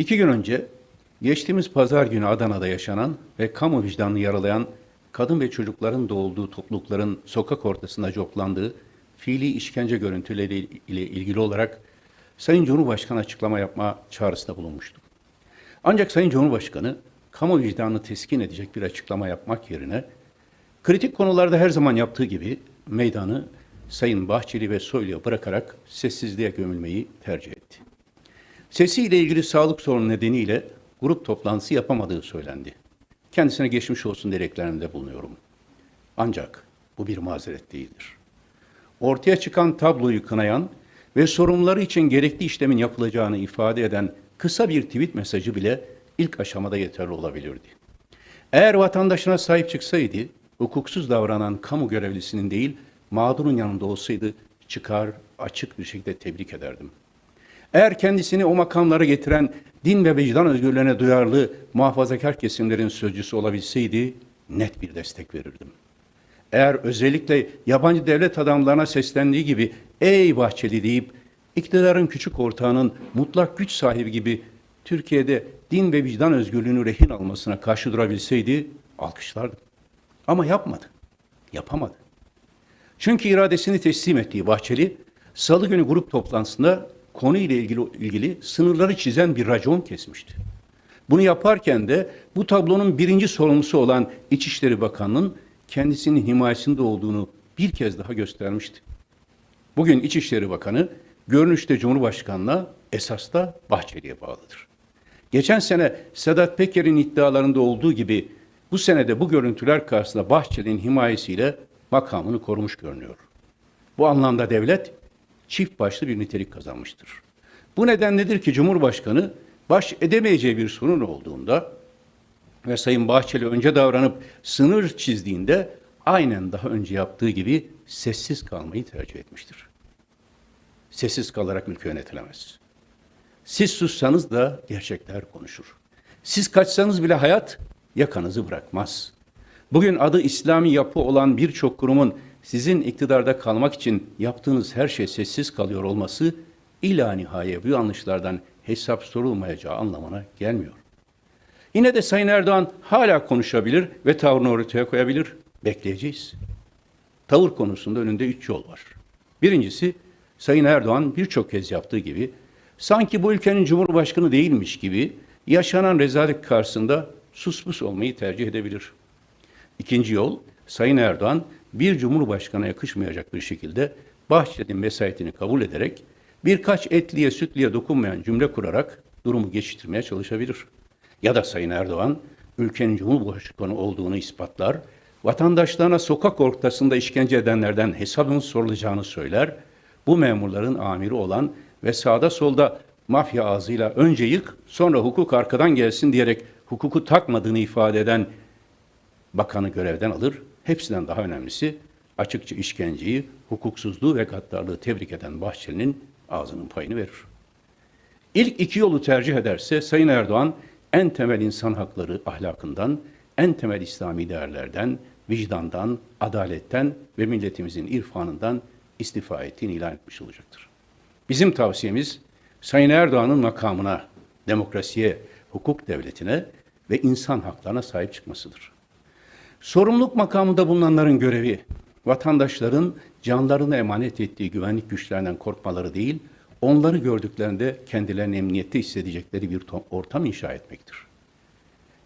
İki gün önce geçtiğimiz pazar günü Adana'da yaşanan ve kamu vicdanını yaralayan kadın ve çocukların doğulduğu toplulukların sokak ortasında coplandığı fiili işkence görüntüleri ile ilgili olarak Sayın Cumhurbaşkanı açıklama yapma çağrısında bulunmuştu. Ancak Sayın Cumhurbaşkanı kamu vicdanını teskin edecek bir açıklama yapmak yerine kritik konularda her zaman yaptığı gibi meydanı Sayın Bahçeli ve Soylu'ya bırakarak sessizliğe gömülmeyi tercih etti. Sesiyle ilgili sağlık sorunu nedeniyle grup toplantısı yapamadığı söylendi. Kendisine geçmiş olsun dileklerinde bulunuyorum. Ancak bu bir mazeret değildir. Ortaya çıkan tabloyu kınayan ve sorunları için gerekli işlemin yapılacağını ifade eden kısa bir tweet mesajı bile ilk aşamada yeterli olabilirdi. Eğer vatandaşına sahip çıksaydı, hukuksuz davranan kamu görevlisinin değil, mağdurun yanında olsaydı çıkar açık bir şekilde tebrik ederdim. Eğer kendisini o makamlara getiren din ve vicdan özgürlüğüne duyarlı muhafazakar kesimlerin sözcüsü olabilseydi net bir destek verirdim. Eğer özellikle yabancı devlet adamlarına seslendiği gibi ey Bahçeli deyip iktidarın küçük ortağının mutlak güç sahibi gibi Türkiye'de din ve vicdan özgürlüğünü rehin almasına karşı durabilseydi alkışlardım. Ama yapmadı. Yapamadı. Çünkü iradesini teslim ettiği Bahçeli, Salı günü grup toplantısında konuyla ilgili, ilgili sınırları çizen bir racon kesmişti. Bunu yaparken de bu tablonun birinci sorumlusu olan İçişleri Bakanı'nın kendisinin himayesinde olduğunu bir kez daha göstermişti. Bugün İçişleri Bakanı görünüşte Cumhurbaşkanı'na esas da Bahçeli'ye bağlıdır. Geçen sene Sedat Peker'in iddialarında olduğu gibi bu senede bu görüntüler karşısında Bahçeli'nin himayesiyle makamını korumuş görünüyor. Bu anlamda devlet çift başlı bir nitelik kazanmıştır. Bu nedenledir ki Cumhurbaşkanı baş edemeyeceği bir sorun olduğunda ve Sayın Bahçeli önce davranıp sınır çizdiğinde aynen daha önce yaptığı gibi sessiz kalmayı tercih etmiştir. Sessiz kalarak ülke yönetilemez. Siz sussanız da gerçekler konuşur. Siz kaçsanız bile hayat yakanızı bırakmaz. Bugün adı İslami yapı olan birçok kurumun sizin iktidarda kalmak için yaptığınız her şey sessiz kalıyor olması ila nihaye bu yanlışlardan hesap sorulmayacağı anlamına gelmiyor. Yine de Sayın Erdoğan hala konuşabilir ve tavrını ortaya koyabilir. Bekleyeceğiz. Tavır konusunda önünde üç yol var. Birincisi Sayın Erdoğan birçok kez yaptığı gibi sanki bu ülkenin cumhurbaşkanı değilmiş gibi yaşanan rezalet karşısında suspus olmayı tercih edebilir. İkinci yol Sayın Erdoğan bir cumhurbaşkanına yakışmayacak bir şekilde Bahçeli'nin vesayetini kabul ederek birkaç etliye sütliye dokunmayan cümle kurarak durumu geçiştirmeye çalışabilir. Ya da Sayın Erdoğan ülkenin cumhurbaşkanı olduğunu ispatlar, vatandaşlarına sokak ortasında işkence edenlerden hesabın sorulacağını söyler, bu memurların amiri olan ve sağda solda mafya ağzıyla önce yık sonra hukuk arkadan gelsin diyerek hukuku takmadığını ifade eden bakanı görevden alır. Hepsinden daha önemlisi açıkça işkenceyi, hukuksuzluğu ve gaddarlığı tebrik eden Bahçeli'nin ağzının payını verir. İlk iki yolu tercih ederse Sayın Erdoğan en temel insan hakları ahlakından, en temel İslami değerlerden, vicdandan, adaletten ve milletimizin irfanından istifa ettiğini ilan etmiş olacaktır. Bizim tavsiyemiz Sayın Erdoğan'ın makamına, demokrasiye, hukuk devletine ve insan haklarına sahip çıkmasıdır. Sorumluluk makamında bulunanların görevi vatandaşların canlarını emanet ettiği güvenlik güçlerinden korkmaları değil, onları gördüklerinde kendilerini emniyette hissedecekleri bir ortam inşa etmektir.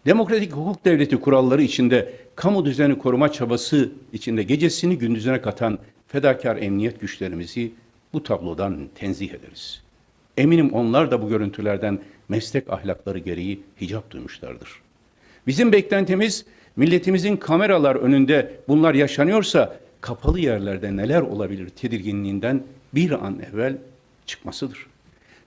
Demokratik hukuk devleti kuralları içinde kamu düzeni koruma çabası içinde gecesini gündüzüne katan fedakar emniyet güçlerimizi bu tablodan tenzih ederiz. Eminim onlar da bu görüntülerden meslek ahlakları gereği hicap duymuşlardır. Bizim beklentimiz milletimizin kameralar önünde bunlar yaşanıyorsa kapalı yerlerde neler olabilir tedirginliğinden bir an evvel çıkmasıdır.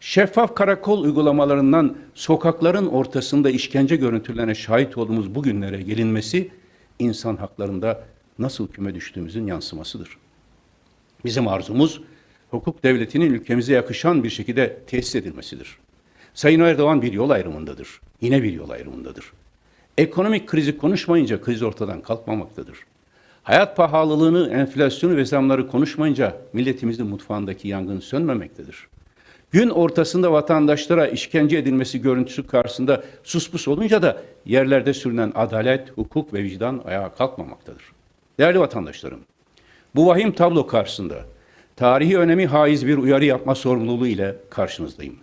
Şeffaf karakol uygulamalarından sokakların ortasında işkence görüntülerine şahit olduğumuz bu günlere gelinmesi insan haklarında nasıl küme düştüğümüzün yansımasıdır. Bizim arzumuz hukuk devletinin ülkemize yakışan bir şekilde tesis edilmesidir. Sayın Erdoğan bir yol ayrımındadır. Yine bir yol ayrımındadır. Ekonomik krizi konuşmayınca kriz ortadan kalkmamaktadır. Hayat pahalılığını, enflasyonu ve zamları konuşmayınca milletimizin mutfağındaki yangın sönmemektedir. Gün ortasında vatandaşlara işkence edilmesi görüntüsü karşısında suspus olunca da yerlerde sürünen adalet, hukuk ve vicdan ayağa kalkmamaktadır. Değerli vatandaşlarım, bu vahim tablo karşısında tarihi önemi haiz bir uyarı yapma sorumluluğu ile karşınızdayım.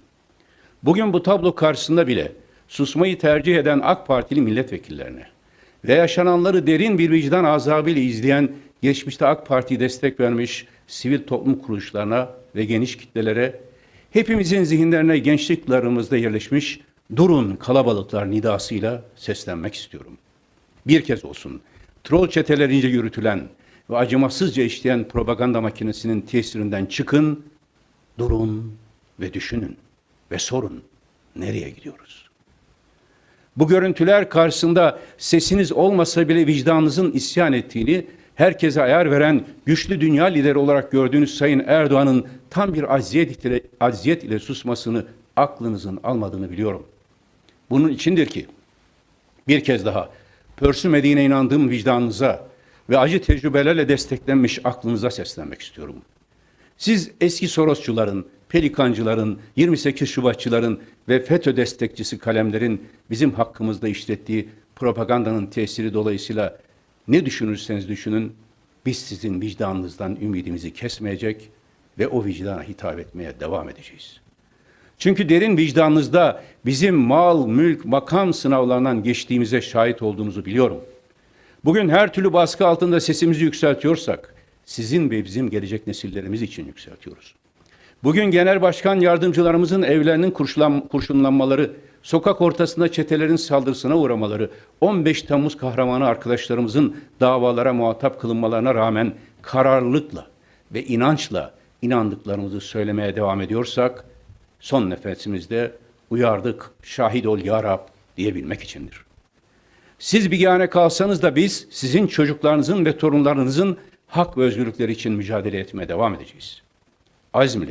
Bugün bu tablo karşısında bile susmayı tercih eden AK Partili milletvekillerine ve yaşananları derin bir vicdan azabıyla izleyen geçmişte AK Parti'ye destek vermiş sivil toplum kuruluşlarına ve geniş kitlelere hepimizin zihinlerine gençliklerimizde yerleşmiş durun kalabalıklar nidasıyla seslenmek istiyorum. Bir kez olsun troll çetelerince yürütülen ve acımasızca işleyen propaganda makinesinin tesirinden çıkın, durun ve düşünün ve sorun nereye gidiyoruz? Bu görüntüler karşısında sesiniz olmasa bile vicdanınızın isyan ettiğini, herkese ayar veren güçlü dünya lideri olarak gördüğünüz Sayın Erdoğan'ın tam bir acziyet ile, acziyet ile susmasını aklınızın almadığını biliyorum. Bunun içindir ki bir kez daha pörsümediğine inandığım vicdanınıza ve acı tecrübelerle desteklenmiş aklınıza seslenmek istiyorum. Siz eski Sorosçuların, Pelikancıların, 28 Şubatçıların ve FETÖ destekçisi kalemlerin bizim hakkımızda işlettiği propagandanın tesiri dolayısıyla ne düşünürseniz düşünün, biz sizin vicdanınızdan ümidimizi kesmeyecek ve o vicdana hitap etmeye devam edeceğiz. Çünkü derin vicdanınızda bizim mal, mülk, makam sınavlarından geçtiğimize şahit olduğunuzu biliyorum. Bugün her türlü baskı altında sesimizi yükseltiyorsak, sizin ve bizim gelecek nesillerimiz için yükseltiyoruz. Bugün genel başkan yardımcılarımızın evlerinin kurşunlanmaları, sokak ortasında çetelerin saldırısına uğramaları, 15 Temmuz kahramanı arkadaşlarımızın davalara muhatap kılınmalarına rağmen kararlılıkla ve inançla inandıklarımızı söylemeye devam ediyorsak, son nefesimizde uyardık, şahit ol ya Rab diyebilmek içindir. Siz bigane kalsanız da biz sizin çocuklarınızın ve torunlarınızın hak ve özgürlükleri için mücadele etmeye devam edeceğiz. Aziz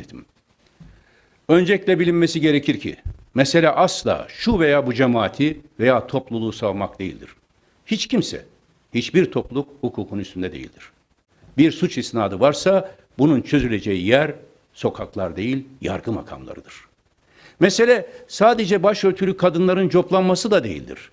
öncelikle bilinmesi gerekir ki mesele asla şu veya bu cemaati veya topluluğu savmak değildir. Hiç kimse, hiçbir topluluk hukukun üstünde değildir. Bir suç isnadı varsa bunun çözüleceği yer sokaklar değil, yargı makamlarıdır. Mesele sadece başörtülü kadınların coplanması da değildir.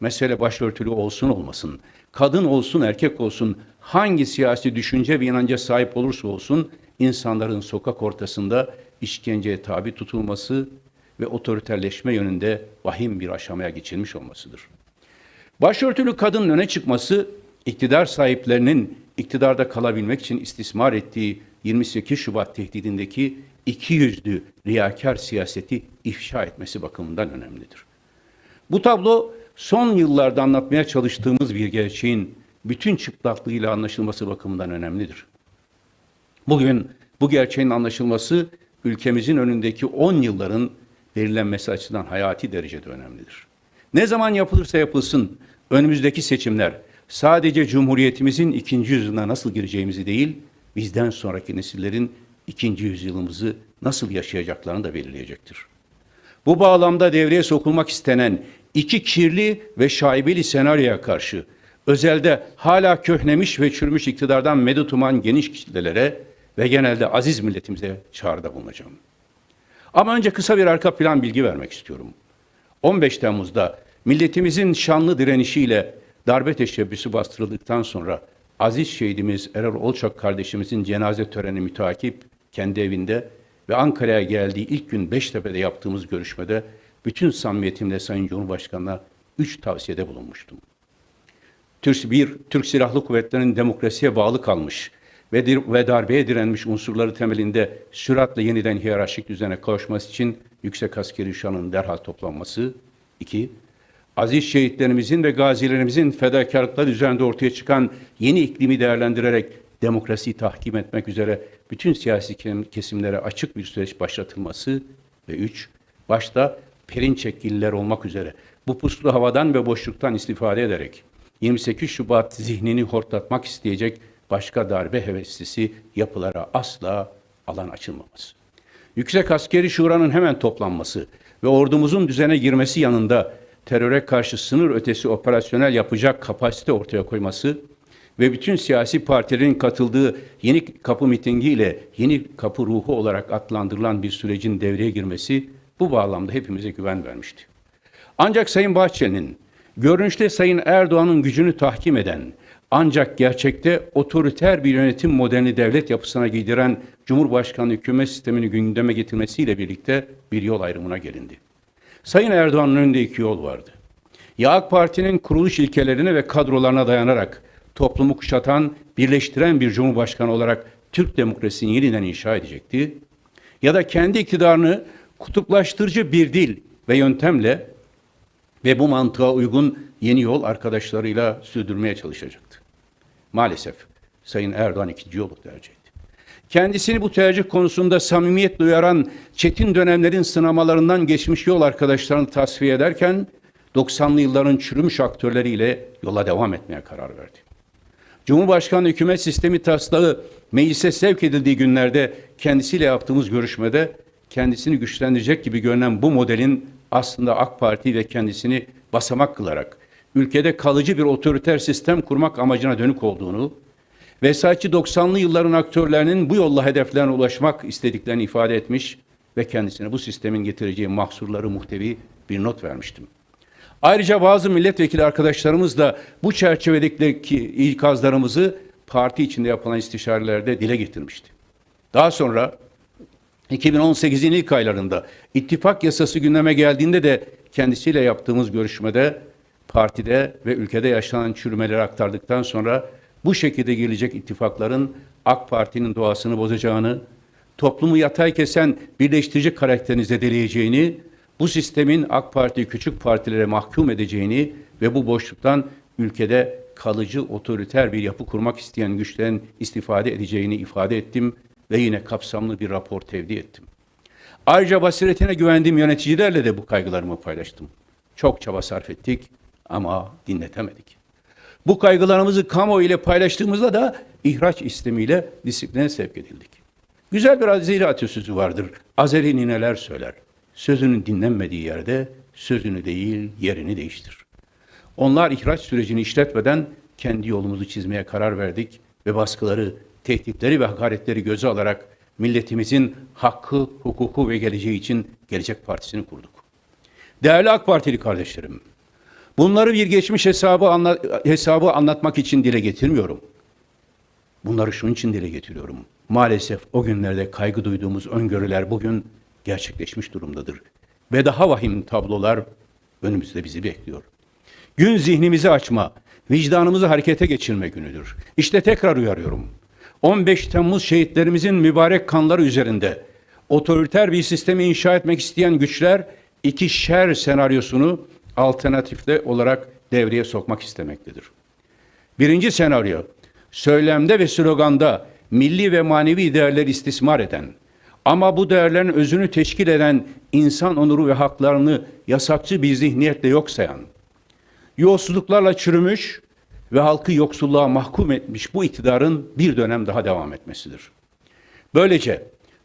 Mesele başörtülü olsun olmasın, kadın olsun erkek olsun, hangi siyasi düşünce ve inanca sahip olursa olsun, insanların sokak ortasında işkenceye tabi tutulması ve otoriterleşme yönünde vahim bir aşamaya geçilmiş olmasıdır. Başörtülü kadının öne çıkması, iktidar sahiplerinin iktidarda kalabilmek için istismar ettiği 28 Şubat tehdidindeki iki yüzlü riyakar siyaseti ifşa etmesi bakımından önemlidir. Bu tablo son yıllarda anlatmaya çalıştığımız bir gerçeğin bütün çıplaklığıyla anlaşılması bakımından önemlidir. Bugün bu gerçeğin anlaşılması ülkemizin önündeki 10 yılların belirlenmesi açısından hayati derecede önemlidir. Ne zaman yapılırsa yapılsın önümüzdeki seçimler sadece Cumhuriyetimizin ikinci yüzyılına nasıl gireceğimizi değil, bizden sonraki nesillerin ikinci yüzyılımızı nasıl yaşayacaklarını da belirleyecektir. Bu bağlamda devreye sokulmak istenen iki kirli ve şaibeli senaryoya karşı özelde hala köhnemiş ve çürümüş iktidardan medet geniş kitlelere ve genelde aziz milletimize çağrıda bulunacağım. Ama önce kısa bir arka plan bilgi vermek istiyorum. 15 Temmuz'da milletimizin şanlı direnişiyle darbe teşebbüsü bastırıldıktan sonra aziz şehidimiz Erol Olçak kardeşimizin cenaze töreni mütakip kendi evinde ve Ankara'ya geldiği ilk gün Beştepe'de yaptığımız görüşmede bütün samimiyetimle Sayın Cumhurbaşkanı'na üç tavsiyede bulunmuştum. Türk, bir, Türk Silahlı Kuvvetleri'nin demokrasiye bağlı kalmış ve, darbeye direnmiş unsurları temelinde süratle yeniden hiyerarşik düzene kavuşması için yüksek askeri şanın derhal toplanması. iki Aziz şehitlerimizin ve gazilerimizin fedakarlıkları üzerinde ortaya çıkan yeni iklimi değerlendirerek demokrasiyi tahkim etmek üzere bütün siyasi kesimlere açık bir süreç başlatılması ve üç, başta Perinçekgiller olmak üzere bu puslu havadan ve boşluktan istifade ederek 28 Şubat zihnini hortlatmak isteyecek başka darbe heveslisi yapılara asla alan açılmaması. Yüksek Askeri Şura'nın hemen toplanması ve ordumuzun düzene girmesi yanında teröre karşı sınır ötesi operasyonel yapacak kapasite ortaya koyması ve bütün siyasi partilerin katıldığı yeni kapı mitingiyle yeni kapı ruhu olarak adlandırılan bir sürecin devreye girmesi bu bağlamda hepimize güven vermişti. Ancak Sayın Bahçeli'nin görünüşte Sayın Erdoğan'ın gücünü tahkim eden ancak gerçekte otoriter bir yönetim modelini devlet yapısına giydiren Cumhurbaşkanlığı hükümet sistemini gündeme getirmesiyle birlikte bir yol ayrımına gelindi. Sayın Erdoğan'ın önünde iki yol vardı. Ya AK Parti'nin kuruluş ilkelerine ve kadrolarına dayanarak toplumu kuşatan, birleştiren bir cumhurbaşkanı olarak Türk demokrasisini yeniden inşa edecekti. Ya da kendi iktidarını kutuplaştırıcı bir dil ve yöntemle ve bu mantığa uygun yeni yol arkadaşlarıyla sürdürmeye çalışacaktı. Maalesef Sayın Erdoğan ikinci yolu tercih etti. Kendisini bu tercih konusunda samimiyetle uyaran çetin dönemlerin sınamalarından geçmiş yol arkadaşlarını tasfiye ederken 90'lı yılların çürümüş aktörleriyle yola devam etmeye karar verdi. Cumhurbaşkanı hükümet sistemi taslağı meclise sevk edildiği günlerde kendisiyle yaptığımız görüşmede kendisini güçlendirecek gibi görünen bu modelin aslında AK Parti ve kendisini basamak kılarak ülkede kalıcı bir otoriter sistem kurmak amacına dönük olduğunu, vesayetçi 90'lı yılların aktörlerinin bu yolla hedeflerine ulaşmak istediklerini ifade etmiş ve kendisine bu sistemin getireceği mahsurları muhtevi bir not vermiştim. Ayrıca bazı milletvekili arkadaşlarımız da bu çerçevedeki ikazlarımızı parti içinde yapılan istişarelerde dile getirmişti. Daha sonra 2018'in ilk aylarında ittifak yasası gündeme geldiğinde de kendisiyle yaptığımız görüşmede partide ve ülkede yaşanan çürümeleri aktardıktan sonra bu şekilde gelecek ittifakların AK Parti'nin doğasını bozacağını, toplumu yatay kesen birleştirici karakterini zedeleyeceğini, bu sistemin AK Parti'yi küçük partilere mahkum edeceğini ve bu boşluktan ülkede kalıcı otoriter bir yapı kurmak isteyen güçlerin istifade edeceğini ifade ettim ve yine kapsamlı bir rapor tevdi ettim. Ayrıca basiretine güvendiğim yöneticilerle de bu kaygılarımı paylaştım. Çok çaba sarf ettik ama dinletemedik. Bu kaygılarımızı kamuoyu ile paylaştığımızda da ihraç istemiyle disipline sevk edildik. Güzel bir Azeri atasözü vardır. Azeri nineler söyler. Sözünün dinlenmediği yerde sözünü değil yerini değiştir. Onlar ihraç sürecini işletmeden kendi yolumuzu çizmeye karar verdik ve baskıları, tehditleri ve hakaretleri göze alarak milletimizin hakkı, hukuku ve geleceği için Gelecek Partisi'ni kurduk. Değerli AK Partili kardeşlerim, bunları bir geçmiş hesabı, anla, hesabı anlatmak için dile getirmiyorum. Bunları şunun için dile getiriyorum. Maalesef o günlerde kaygı duyduğumuz öngörüler bugün gerçekleşmiş durumdadır. Ve daha vahim tablolar önümüzde bizi bekliyor. Gün zihnimizi açma, vicdanımızı harekete geçirme günüdür. İşte tekrar uyarıyorum. 15 Temmuz şehitlerimizin mübarek kanları üzerinde otoriter bir sistemi inşa etmek isteyen güçler iki şer senaryosunu alternatifle olarak devreye sokmak istemektedir. Birinci senaryo, söylemde ve sloganda milli ve manevi değerler istismar eden, ama bu değerlerin özünü teşkil eden insan onuru ve haklarını yasakçı bir zihniyetle yok sayan, yolsuzluklarla çürümüş ve halkı yoksulluğa mahkum etmiş bu iktidarın bir dönem daha devam etmesidir. Böylece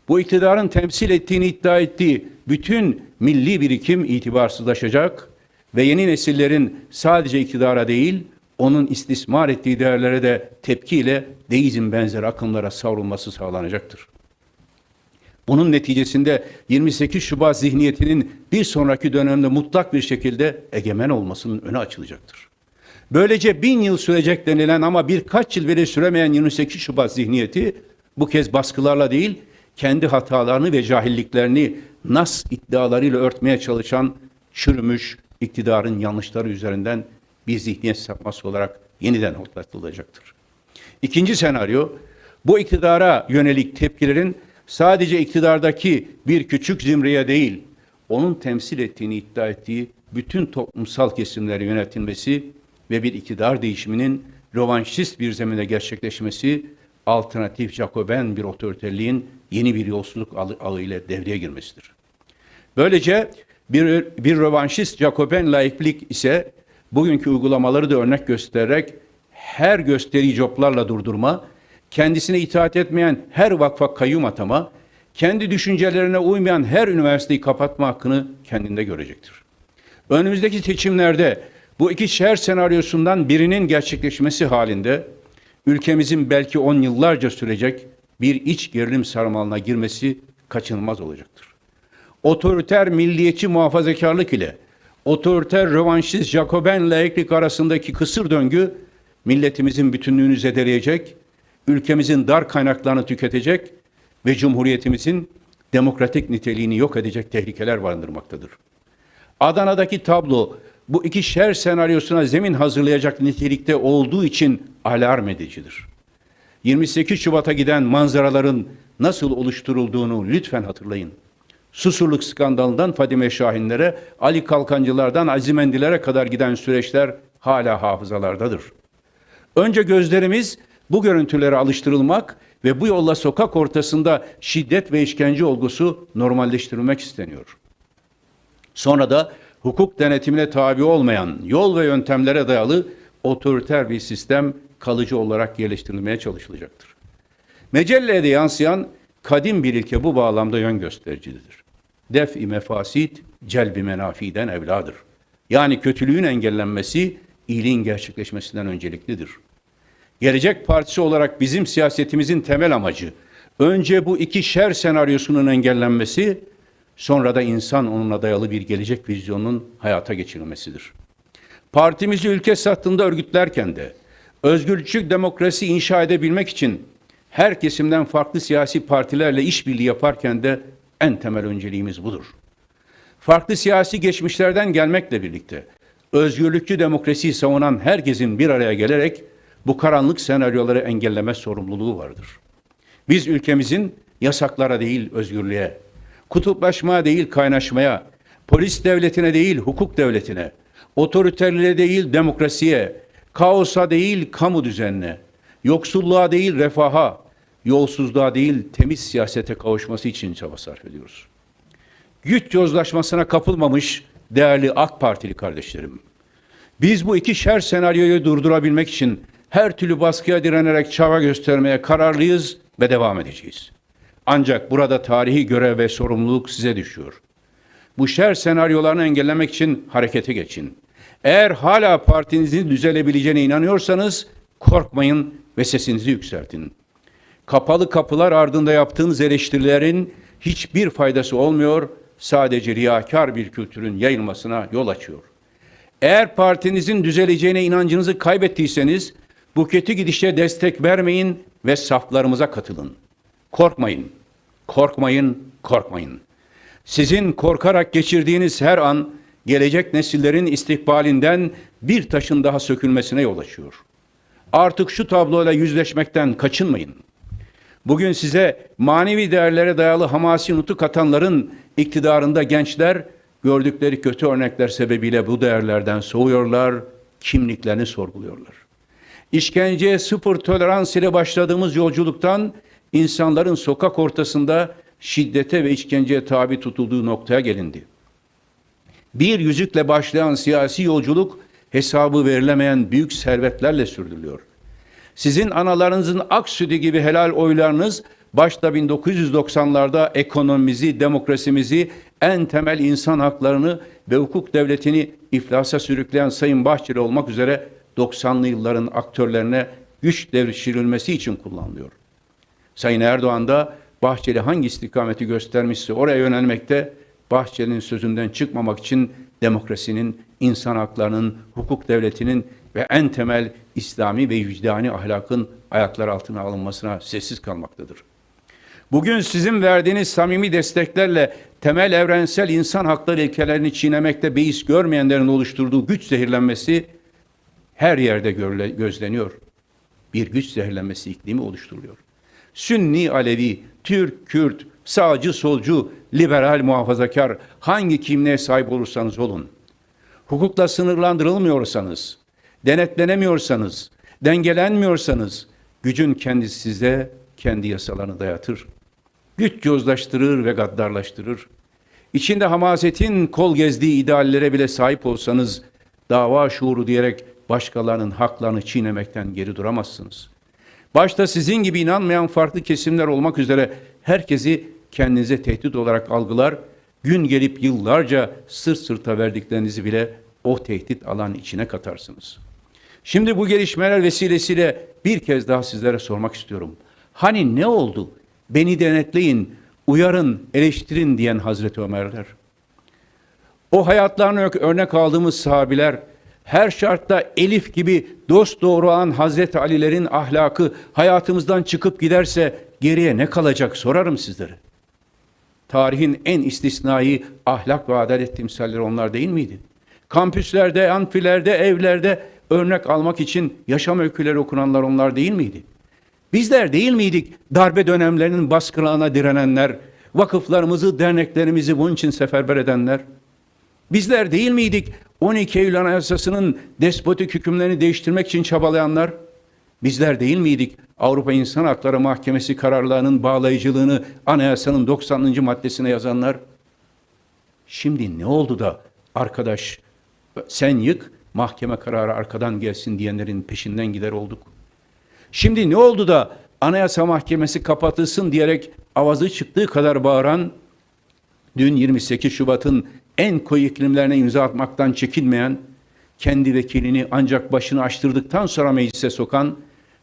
bu iktidarın temsil ettiğini iddia ettiği bütün milli birikim itibarsızlaşacak ve yeni nesillerin sadece iktidara değil, onun istismar ettiği değerlere de tepkiyle deizm benzeri akımlara savrulması sağlanacaktır. Bunun neticesinde 28 Şubat zihniyetinin bir sonraki dönemde mutlak bir şekilde egemen olmasının önü açılacaktır. Böylece bin yıl sürecek denilen ama birkaç yıl bile süremeyen 28 Şubat zihniyeti bu kez baskılarla değil, kendi hatalarını ve cahilliklerini nas iddialarıyla örtmeye çalışan çürümüş iktidarın yanlışları üzerinden bir zihniyet sapması olarak yeniden hortlatılacaktır. İkinci senaryo, bu iktidara yönelik tepkilerin sadece iktidardaki bir küçük zimriye değil, onun temsil ettiğini iddia ettiği bütün toplumsal kesimlere yönetilmesi ve bir iktidar değişiminin rovanşist bir zeminde gerçekleşmesi, alternatif Jacoben bir otoriterliğin yeni bir yolsuzluk ağı ile devreye girmesidir. Böylece bir, bir rövanşist Jacoben laiklik ise bugünkü uygulamaları da örnek göstererek her gösteri coplarla durdurma, kendisine itaat etmeyen her vakfa kayyum atama, kendi düşüncelerine uymayan her üniversiteyi kapatma hakkını kendinde görecektir. Önümüzdeki seçimlerde bu iki şehir senaryosundan birinin gerçekleşmesi halinde ülkemizin belki on yıllarca sürecek bir iç gerilim sarmalına girmesi kaçınılmaz olacaktır. Otoriter milliyetçi muhafazakarlık ile otoriter rövanşist Jacoben laiklik arasındaki kısır döngü milletimizin bütünlüğünü zedeleyecek, ülkemizin dar kaynaklarını tüketecek ve cumhuriyetimizin demokratik niteliğini yok edecek tehlikeler barındırmaktadır. Adana'daki tablo bu iki şer senaryosuna zemin hazırlayacak nitelikte olduğu için alarm edicidir. 28 Şubat'a giden manzaraların nasıl oluşturulduğunu lütfen hatırlayın. Susurluk skandalından Fadime Şahinlere, Ali Kalkancılardan Azimendilere kadar giden süreçler hala hafızalardadır. Önce gözlerimiz bu görüntülere alıştırılmak ve bu yolla sokak ortasında şiddet ve işkence olgusu normalleştirilmek isteniyor. Sonra da hukuk denetimine tabi olmayan yol ve yöntemlere dayalı otoriter bir sistem kalıcı olarak yerleştirilmeye çalışılacaktır. Mecellede yansıyan kadim bir ilke bu bağlamda yön göstericidir. Def-i mefasit celbi menafiden evladır. Yani kötülüğün engellenmesi iyiliğin gerçekleşmesinden önceliklidir. Gelecek Partisi olarak bizim siyasetimizin temel amacı önce bu iki şer senaryosunun engellenmesi, sonra da insan onunla dayalı bir gelecek vizyonunun hayata geçirilmesidir. Partimizi ülke sattığında örgütlerken de özgürlükçü demokrasi inşa edebilmek için her kesimden farklı siyasi partilerle işbirliği yaparken de en temel önceliğimiz budur. Farklı siyasi geçmişlerden gelmekle birlikte özgürlükçü demokrasiyi savunan herkesin bir araya gelerek bu karanlık senaryoları engelleme sorumluluğu vardır. Biz ülkemizin yasaklara değil özgürlüğe, kutuplaşmaya değil kaynaşmaya, polis devletine değil hukuk devletine, otoriterliğe değil demokrasiye, kaosa değil kamu düzenine, yoksulluğa değil refaha, yolsuzluğa değil temiz siyasete kavuşması için çaba sarf ediyoruz. Güç yozlaşmasına kapılmamış değerli AK Partili kardeşlerim. Biz bu iki şer senaryoyu durdurabilmek için her türlü baskıya direnerek çaba göstermeye kararlıyız ve devam edeceğiz. Ancak burada tarihi görev ve sorumluluk size düşüyor. Bu şer senaryolarını engellemek için harekete geçin. Eğer hala partinizin düzelebileceğine inanıyorsanız korkmayın ve sesinizi yükseltin. Kapalı kapılar ardında yaptığınız eleştirilerin hiçbir faydası olmuyor, sadece riyakar bir kültürün yayılmasına yol açıyor. Eğer partinizin düzeleceğine inancınızı kaybettiyseniz bu kötü gidişe destek vermeyin ve saflarımıza katılın. Korkmayın, korkmayın, korkmayın. Sizin korkarak geçirdiğiniz her an gelecek nesillerin istikbalinden bir taşın daha sökülmesine yol açıyor. Artık şu tabloyla yüzleşmekten kaçınmayın. Bugün size manevi değerlere dayalı hamasi nutuk atanların iktidarında gençler gördükleri kötü örnekler sebebiyle bu değerlerden soğuyorlar, kimliklerini sorguluyorlar. İşkenceye sıfır tolerans ile başladığımız yolculuktan insanların sokak ortasında şiddete ve işkenceye tabi tutulduğu noktaya gelindi. Bir yüzükle başlayan siyasi yolculuk hesabı verilemeyen büyük servetlerle sürdürülüyor. Sizin analarınızın ak sütü gibi helal oylarınız başta 1990'larda ekonomimizi, demokrasimizi, en temel insan haklarını ve hukuk devletini iflasa sürükleyen Sayın Bahçeli olmak üzere 90'lı yılların aktörlerine güç devşirilmesi için kullanılıyor. Sayın Erdoğan da Bahçeli hangi istikameti göstermişse oraya yönelmekte, Bahçeli'nin sözünden çıkmamak için demokrasinin, insan haklarının, hukuk devletinin ve en temel İslami ve vicdani ahlakın ayaklar altına alınmasına sessiz kalmaktadır. Bugün sizin verdiğiniz samimi desteklerle temel evrensel insan hakları ilkelerini çiğnemekte beis görmeyenlerin oluşturduğu güç zehirlenmesi her yerde görle, gözleniyor. Bir güç zehirlenmesi iklimi oluşturuluyor. Sünni, Alevi, Türk, Kürt, sağcı, solcu, liberal, muhafazakar hangi kimliğe sahip olursanız olun. Hukukla sınırlandırılmıyorsanız, denetlenemiyorsanız, dengelenmiyorsanız gücün kendisi size kendi yasalarını dayatır. Güç yozlaştırır ve gaddarlaştırır. İçinde hamasetin kol gezdiği ideallere bile sahip olsanız dava şuuru diyerek başkalarının haklarını çiğnemekten geri duramazsınız. Başta sizin gibi inanmayan farklı kesimler olmak üzere herkesi kendinize tehdit olarak algılar, gün gelip yıllarca sırt sırta verdiklerinizi bile o tehdit alan içine katarsınız. Şimdi bu gelişmeler vesilesiyle bir kez daha sizlere sormak istiyorum. Hani ne oldu? Beni denetleyin, uyarın, eleştirin diyen Hazreti Ömerler. O hayatlarını ör- örnek aldığımız sahabiler her şartta Elif gibi dost doğru olan Hazreti Alilerin ahlakı hayatımızdan çıkıp giderse geriye ne kalacak sorarım sizlere. Tarihin en istisnai ahlak ve adalet timsalleri onlar değil miydi? Kampüslerde, amfilerde, evlerde örnek almak için yaşam öyküleri okunanlar onlar değil miydi? Bizler değil miydik darbe dönemlerinin baskılarına direnenler, vakıflarımızı, derneklerimizi bunun için seferber edenler? Bizler değil miydik 12 Eylül Anayasası'nın despotik hükümlerini değiştirmek için çabalayanlar? Bizler değil miydik Avrupa İnsan Hakları Mahkemesi kararlarının bağlayıcılığını anayasanın 90. maddesine yazanlar? Şimdi ne oldu da arkadaş sen yık mahkeme kararı arkadan gelsin diyenlerin peşinden gider olduk? Şimdi ne oldu da Anayasa Mahkemesi kapatılsın diyerek avazı çıktığı kadar bağıran, dün 28 Şubat'ın en koyu iklimlerine imza atmaktan çekinmeyen, kendi vekilini ancak başını açtırdıktan sonra meclise sokan,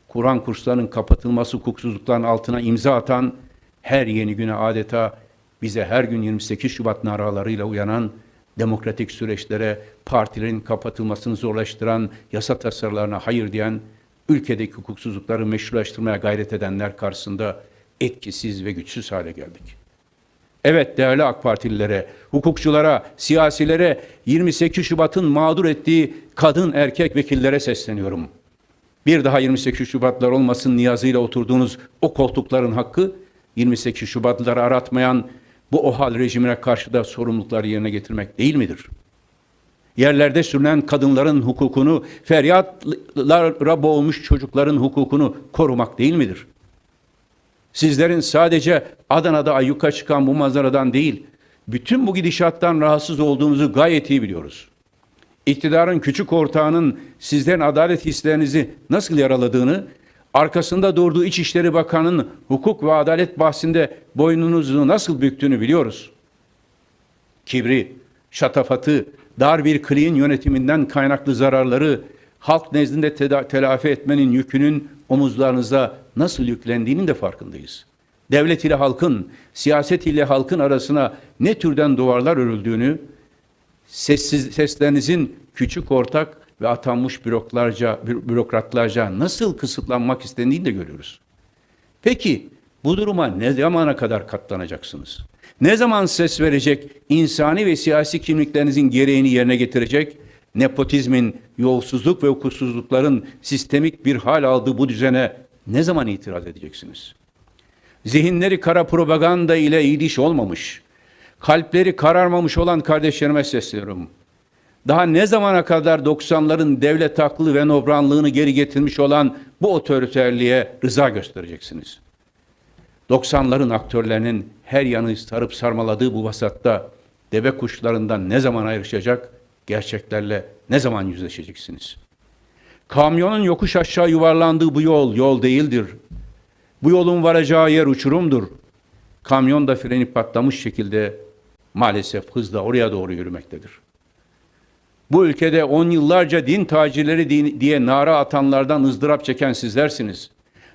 Kur'an kurslarının kapatılması hukuksuzlukların altına imza atan, her yeni güne adeta bize her gün 28 Şubat naralarıyla uyanan, demokratik süreçlere partilerin kapatılmasını zorlaştıran yasa tasarılarına hayır diyen, ülkedeki hukuksuzlukları meşrulaştırmaya gayret edenler karşısında etkisiz ve güçsüz hale geldik. Evet değerli AK Partililere, hukukçulara, siyasilere 28 Şubat'ın mağdur ettiği kadın erkek vekillere sesleniyorum. Bir daha 28 Şubatlar olmasın niyazıyla oturduğunuz o koltukların hakkı 28 Şubatlıları aratmayan bu OHAL rejimine karşı da sorumlulukları yerine getirmek değil midir? Yerlerde sürünen kadınların hukukunu, feryatlara boğulmuş çocukların hukukunu korumak değil midir? Sizlerin sadece Adana'da ayyuka çıkan bu manzaradan değil, bütün bu gidişattan rahatsız olduğunuzu gayet iyi biliyoruz. İktidarın küçük ortağının sizlerin adalet hislerinizi nasıl yaraladığını, arkasında durduğu İçişleri Bakanı'nın hukuk ve adalet bahsinde boynunuzu nasıl büktüğünü biliyoruz. Kibri, şatafatı, dar bir kliğin yönetiminden kaynaklı zararları halk nezdinde telafi etmenin yükünün omuzlarınıza nasıl yüklendiğinin de farkındayız. Devlet ile halkın, siyaset ile halkın arasına ne türden duvarlar örüldüğünü, sessiz, seslerinizin küçük ortak ve atanmış büroklarca, bü- bürokratlarca nasıl kısıtlanmak istendiğini de görüyoruz. Peki bu duruma ne zamana kadar katlanacaksınız? Ne zaman ses verecek, insani ve siyasi kimliklerinizin gereğini yerine getirecek, nepotizmin, yolsuzluk ve hukuksuzlukların sistemik bir hal aldığı bu düzene ne zaman itiraz edeceksiniz? Zihinleri kara propaganda ile iyiliş olmamış, kalpleri kararmamış olan kardeşlerime sesleniyorum. Daha ne zamana kadar 90'ların devlet haklı ve nobranlığını geri getirmiş olan bu otoriterliğe rıza göstereceksiniz? 90'ların aktörlerinin her yanı sarıp sarmaladığı bu vasatta deve kuşlarından ne zaman ayrışacak, gerçeklerle ne zaman yüzleşeceksiniz? Kamyonun yokuş aşağı yuvarlandığı bu yol yol değildir. Bu yolun varacağı yer uçurumdur. Kamyon da freni patlamış şekilde maalesef hızla oraya doğru yürümektedir. Bu ülkede on yıllarca din tacirleri diye nara atanlardan ızdırap çeken sizlersiniz.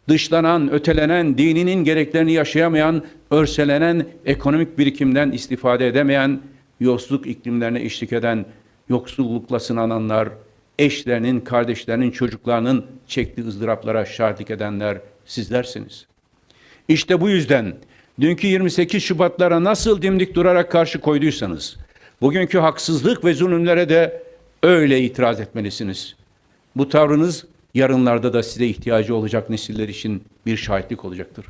Dışlanan, ötelenen, dininin gereklerini yaşayamayan, örselenen, ekonomik birikimden istifade edemeyen, yoksulluk iklimlerine eşlik eden, yoksullukla sınananlar, eşlerinin, kardeşlerinin, çocuklarının çektiği ızdıraplara şahitlik edenler sizlersiniz. İşte bu yüzden dünkü 28 Şubatlara nasıl dimdik durarak karşı koyduysanız, bugünkü haksızlık ve zulümlere de öyle itiraz etmelisiniz. Bu tavrınız yarınlarda da size ihtiyacı olacak nesiller için bir şahitlik olacaktır.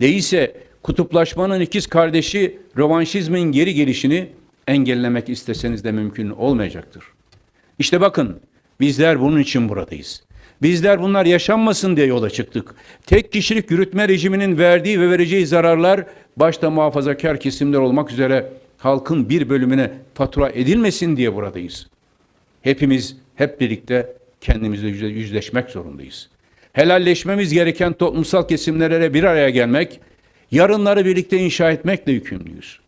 Değilse kutuplaşmanın ikiz kardeşi rövanşizmin geri gelişini engellemek isteseniz de mümkün olmayacaktır. İşte bakın bizler bunun için buradayız. Bizler bunlar yaşanmasın diye yola çıktık. Tek kişilik yürütme rejiminin verdiği ve vereceği zararlar başta muhafazakar kesimler olmak üzere halkın bir bölümüne fatura edilmesin diye buradayız. Hepimiz hep birlikte kendimizle yüzle- yüzleşmek zorundayız. Helalleşmemiz gereken toplumsal kesimlere bir araya gelmek, yarınları birlikte inşa etmekle yükümlüyüz.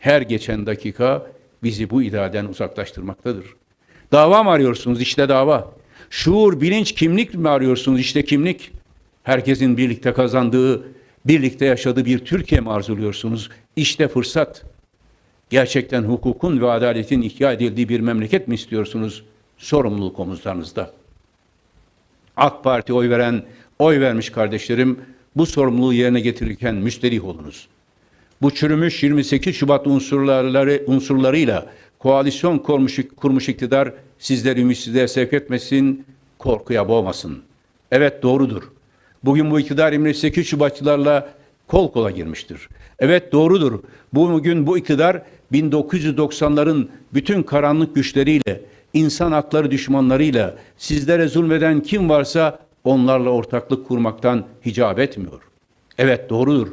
Her geçen dakika bizi bu idareden uzaklaştırmaktadır. Dava mı arıyorsunuz? İşte dava. Şuur, bilinç, kimlik mi arıyorsunuz? İşte kimlik. Herkesin birlikte kazandığı, birlikte yaşadığı bir Türkiye mi arzuluyorsunuz? İşte fırsat. Gerçekten hukukun ve adaletin ihya edildiği bir memleket mi istiyorsunuz? Sorumluluk omuzlarınızda. AK Parti oy veren, oy vermiş kardeşlerim bu sorumluluğu yerine getirirken müsterih olunuz. Bu çürümüş 28 Şubat unsurları, unsurlarıyla koalisyon kurmuş, kurmuş iktidar sizleri ümitsizliğe sevk etmesin, korkuya boğmasın. Evet doğrudur. Bugün bu iktidar 28 Şubatçılarla kol kola girmiştir. Evet doğrudur. Bugün bu iktidar 1990'ların bütün karanlık güçleriyle, insan hakları düşmanlarıyla, sizlere zulmeden kim varsa onlarla ortaklık kurmaktan hicap etmiyor. Evet doğrudur.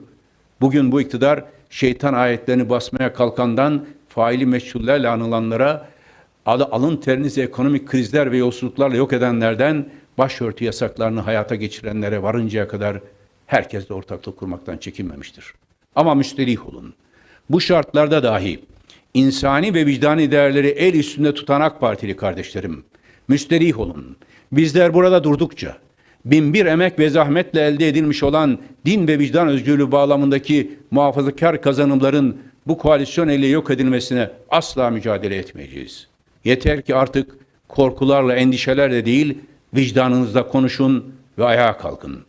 Bugün bu iktidar şeytan ayetlerini basmaya kalkandan faili meçhullerle anılanlara, alı alın terinizi ekonomik krizler ve yolsuzluklarla yok edenlerden başörtü yasaklarını hayata geçirenlere varıncaya kadar herkesle ortaklık kurmaktan çekinmemiştir. Ama müsterih olun. Bu şartlarda dahi insani ve vicdani değerleri el üstünde tutan AK Partili kardeşlerim, müsterih olun. Bizler burada durdukça, binbir emek ve zahmetle elde edilmiş olan din ve vicdan özgürlüğü bağlamındaki muhafazakar kazanımların bu koalisyon ile yok edilmesine asla mücadele etmeyeceğiz. Yeter ki artık korkularla, endişelerle değil, vicdanınızla konuşun ve ayağa kalkın.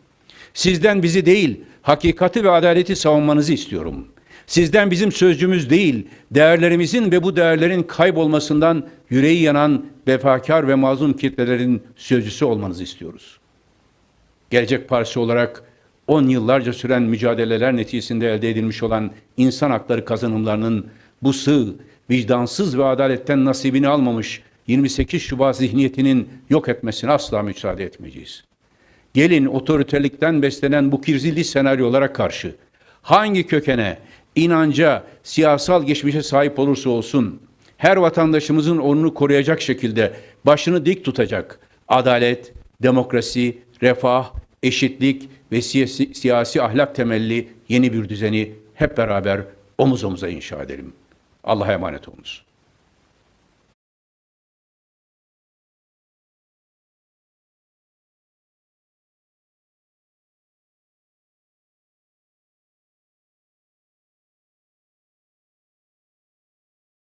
Sizden bizi değil, hakikati ve adaleti savunmanızı istiyorum. Sizden bizim sözcümüz değil, değerlerimizin ve bu değerlerin kaybolmasından yüreği yanan vefakar ve mazlum kitlelerin sözcüsü olmanızı istiyoruz. Gelecek Partisi olarak 10 yıllarca süren mücadeleler neticesinde elde edilmiş olan insan hakları kazanımlarının bu sığ, vicdansız ve adaletten nasibini almamış 28 Şubat zihniyetinin yok etmesine asla müsaade etmeyeceğiz. Gelin otoritelikten beslenen bu kirzili senaryolara karşı hangi kökene, inanca, siyasal geçmişe sahip olursa olsun her vatandaşımızın onunu koruyacak şekilde başını dik tutacak adalet, demokrasi, refah, eşitlik ve siyasi, siyasi ahlak temelli yeni bir düzeni hep beraber omuz omuza inşa edelim. Allah'a emanet olunuz.